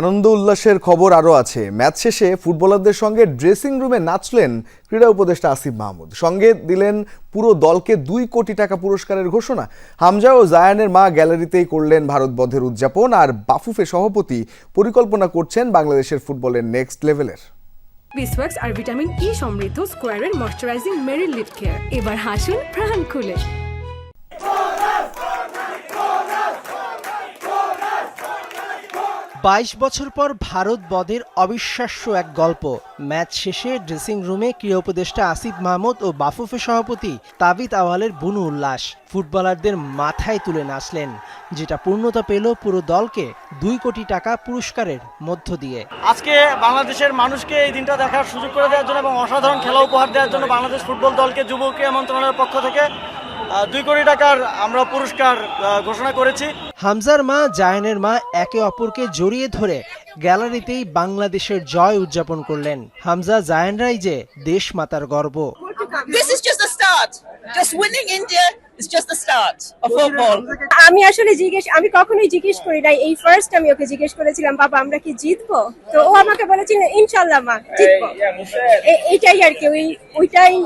আনন্দ উল্লাসের খবর আরও আছে। ম্যাচ শেষে ফুটবলারদের সঙ্গে ড্রেসিং রুমে নাচলেন ক্রীড়া উপদেষ্টা আসিফ মাহমুদ। সঙ্গে দিলেন পুরো দলকে দুই কোটি টাকা পুরস্কারের ঘোষণা। হামজা ও জায়ানের মা গ্যালারিতেই করলেন ভারত বধের উদযাপন আর বাফুফে সভাপতি পরিকল্পনা করছেন বাংলাদেশের ফুটবলের নেক্সট লেভেলের বিসওয়াক্স আর ভিটামিন ই সমৃদ্ধ স্কোয়ারের ময়শ্চারাইজিং মেরি লিপ কেয়ার এবার হাসুন প্রাণ খুলে। বাইশ বছর পর ভারত বদের অবিশ্বাস্য এক গল্প। ম্যাচ শেষে ড্রেসিং রুমে ক্রীড়া উপদেষ্টা আসিফ মাহমুদ ও বাফুফে সভাপতি তাবিত আওয়ালের বুনু উল্লাস ফুটবলারদের মাথায় তুলে নাচলেন, যেটা পূর্ণতা পেল পুরো দলকে দুই কোটি টাকা পুরস্কারের মধ্য দিয়ে। আজকে বাংলাদেশের মানুষকে এই দিনটা দেখার সুযোগ করে দেওয়ার জন্য এবং অসাধারণ খেলা উপহার দেওয়ার জন্য বাংলাদেশ ফুটবল দলকে যুব ক্রীড়া মন্ত্রণালয়ের পক্ষ থেকে দুই কোটি টাকার আমরা পুরস্কার ঘোষণা করেছি। হামজার মা জায়ানের মা একে অপরকে জড়িয়ে ধরে গ্যালারিতেই বাংলাদেশের জয় উদযাপন করলেন। হামজা জায়ানরাই যে দেশ মাতার গর্ব। This is just the start. Just winning India is just the start of football. আমি আসলে জিজ্ঞেস আমি কখনোই জিজ্ঞেস করি নাই। এই ফার্স্ট আমি ওকে জিজ্ঞেস করেছিলাম বাবা আমরা কি জিতবো? তো ও আমাকে বলেছিল ইনশাল্লাহ মা জিতবো। এ- এইটাই আর কি ওই ওইটাই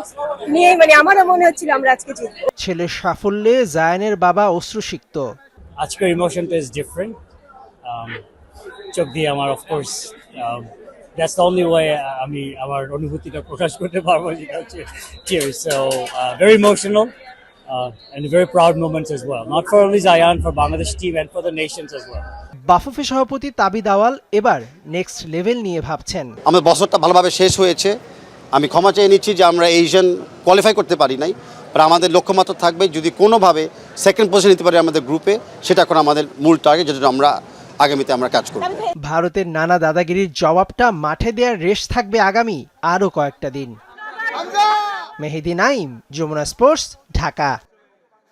নিয়ে মানে আমারও মনে হচ্ছিল আমরা আজকে জিতবো। ছেলের সাফল্যে জায়ানের বাবা অশ্রুসিক্ত। আজকের ইমোশনটা ইজ ডিফারেন্ট চোখ দিয়ে আমার of course that's the only way আমি আমার অনুভূতিটা প্রকাশ করতে পারব যেটা হচ্ছে tears so very emotional and very proud moments as well. Not for only Zayan for Bangladesh team and for the nations as well. BAFUFE সভাপতি তাবিদ আওয়াল এবার নেক্সট লেভেল নিয়ে ভাবছেন। আমাদের বছরটা ভালোভাবে শেষ হয়েছে। আমি ক্ষমা চেয়ে নিচ্ছি যে আমরা এশিয়ান কোয়ালিফাই করতে পারি নাই। আর আমাদের লক্ষ্যমাত্রা থাকবে যদি কোনোভাবে সেকেন্ড পজিশন নিতে পারি আমাদের গ্রুপে সেটা এখন আমাদের মূল টার্গেট যেটা আমরা আগামীতে আমরা কাজ করব। ভারতের নানা দাদাগিরির জবাবটা মাঠে দেওয়ার রেশ থাকবে আগামী আরও কয়েকটা দিন। মেহেদি আইম যমুনা স্পোর্টস ঢাকা।